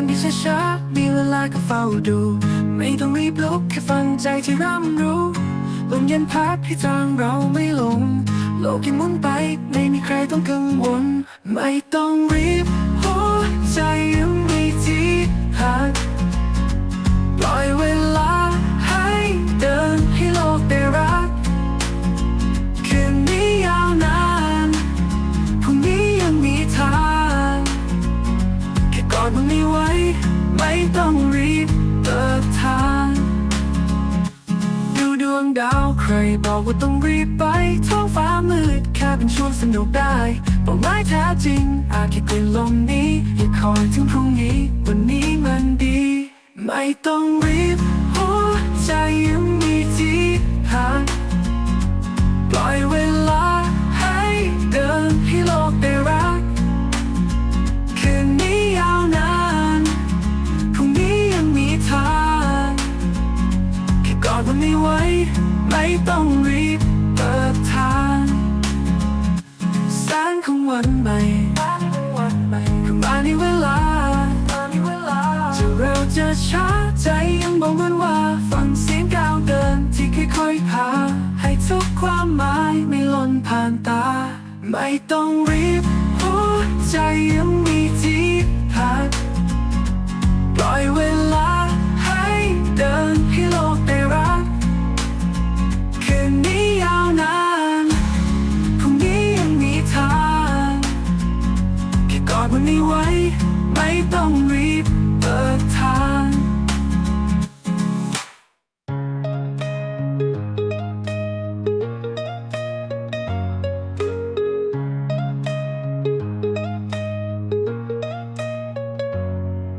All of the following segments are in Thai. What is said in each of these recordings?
นไปช้าๆมีเวลาก็เฝ้าดู ไม่ต้องรีบลุกแค่ฟังใจที่ร่ำรู้ลมเย็นพัดให้ทางเราไม่หลง โลกยังหมุนไปไม่มีใครต้องกังวล ไม่ต้องรีบหัวใจยังมีที่หัก ต้องรีบเปิดทางดูดวงดาวใครบอกว่าต้องรีบไปท้องฟ้ามืดแค่เป็นช่วงสนุกได้บอกไม่แท้จริง อาจแค่กลิ่นลมนี้อย่าคอยถึงพรุ่งนี้ วันนี้มันดี ไม่ต้องรีบ ต้องรีบเปิดทางแสงของวันใหม่เข้ามาในเวลา จะเร็วจะช้าใจยังบอกมันว่าฟังเสียงก้าวเดินที่ค่อยๆพา ให้ทุกความหมายไม่หล่นผ่านตา ไม่ต้องรีบหัวใจยังมีที่พัก ต้องรีบเปิดทาง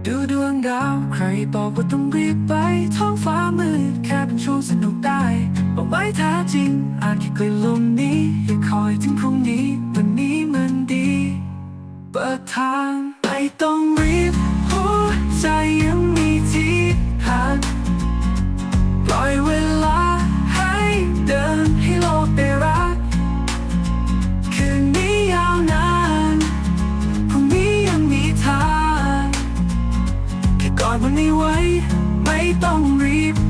ดูดวงดาวใครบอกว่าต้องรีบไป ท้องฟ้ามืดแค่เป็นช่วงสนุกได้บอกไม่แท้จริง อาจแค่กลิ่นลมนี้อย่าคอยถึงพรุ่งนี้ วันนี้มันดี เปิดทางไปต้อง ไว้ ไม่ต้องรีบ